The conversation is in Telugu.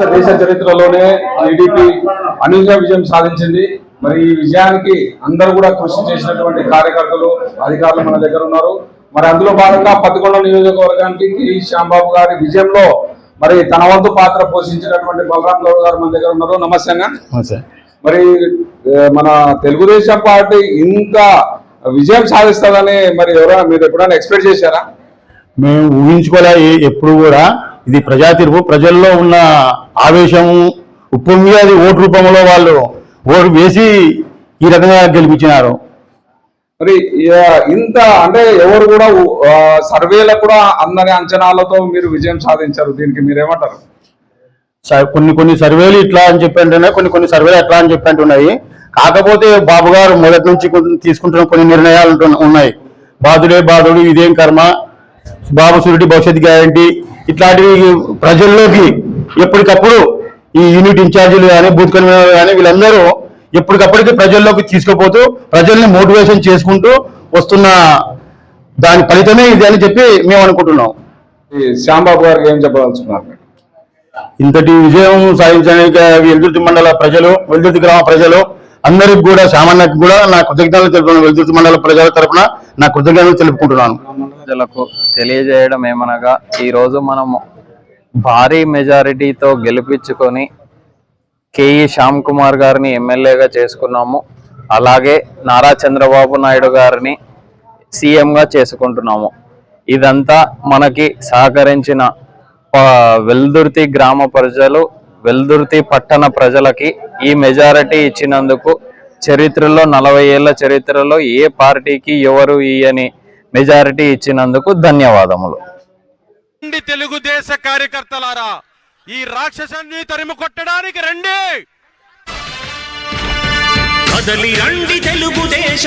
దేశ చరిత్రలోనే టీడీపీ అనూహ్య విజయం సాధించింది. మరి ఈ విజయానికి అందరూ కూడా కృషి చేసినటువంటి కార్యకర్తలు అధికారులు మన దగ్గర ఉన్నారు. మరి అందులో భాగంగా పదకొండు నియోజకవర్గానికి. శ్యాంబాబు గారి విజయంలో మరి తన వంతు పాత్ర పోషించినటువంటి బలరాం గౌడ్ గారు మన దగ్గర ఉన్నారు. నమస్తే మరి మన తెలుగుదేశం పార్టీ ఇంత విజయం సాధిస్తుందని మరి ఎవరైనా మీరు ఎప్పుడైనా ఎక్స్పెక్ట్ చేశారా? మేము ఊహించుకోలే ఎప్పుడు కూడా ఇది ప్రజా తీర్పు. ప్రజల్లో ఉన్న ఆవేశం ఉప్పొంగి అది ఓటు రూపంలో వాళ్ళు ఓటు వేసి ఈ రకంగా గెలిపించినారు. మరి ఇంత అంటే ఎవరు కూడా సర్వేలో కూడా అందని అంచనాలతో మీరు విజయం సాధించారు. దీనికి మీరేమంటారు? కొన్ని కొన్ని సర్వేలు ఇట్లా అని చెప్పి అంటున్నాయి కొన్ని కొన్ని సర్వేలు ఎట్లా అని చెప్పి అంటున్నాయి. కాకపోతే బాబు గారు మొదటి నుంచి తీసుకుంటున్న కొన్ని నిర్ణయాలు ఉన్నాయి. బాధుడే బాధుడు ఇదేం కర్మ? బాబు సూర్యుడి భవిష్యత్ గ్యారంటీ. ఇట్లాంటివి ప్రజల్లోకి ఎప్పటికప్పుడు ఈ యూనిట్ ఇన్ఛార్జీలు కానీ బూత్ కన్వీనర్ కానీ వీళ్ళందరూ ఎప్పటికప్పటికి ప్రజల్లోకి తీసుకుపోతూ ప్రజల్ని మోటివేషన్ చేసుకుంటూ వస్తున్న దాని ఫలితమే ఇది అని చెప్పి మేము అనుకుంటున్నాం. ఈ శ్యాంబాబు గారికి ఏం చెప్పదలుచుకున్నారు? ఇంతటి విజయం సాధించడానికి వెల్దుర్తి మండల ప్రజలు వెల్దుర్తి గ్రామ ప్రజలు అందరికి కూడా సామాన్యకు కూడా నా కృతజ్ఞతలు తెలుపుతున్నాను. వెల్దుర్తి మండల ప్రజల తరపున నా కృతజ్ఞతలు తెలుపుకుంటున్నాను. ప్రజలకు తెలియజేయడం ఏమనగా ఈరోజు మనము భారీ మెజారిటీతో గెలిపించుకొని కేఈ శ్యామ్ కుమార్ గారిని ఎమ్మెల్యేగా చేసుకున్నాము. అలాగే నారా చంద్రబాబు నాయుడు గారిని సీఎంగా చేసుకుంటున్నాము. ఇదంతా మనకి సహకరించిన వెల్దుర్తి గ్రామ ప్రజలు వెల్దుర్తి పట్టణ ప్రజలకి ఈ మెజారిటీ ఇచ్చినందుకు చరిత్రలో నలభై ఏళ్ళ చరిత్రలో ఏ పార్టీకి ఎవరు ఇయ్యని మెజారిటీ ఇచ్చినందుకు ధన్యవాదములు. రండి తెలుగుదేశ కార్యకర్తలారా ఈ రాక్షసాన్ని తరిమి కొట్టడానికి రండి! కదలి రండి తెలుగుదేశ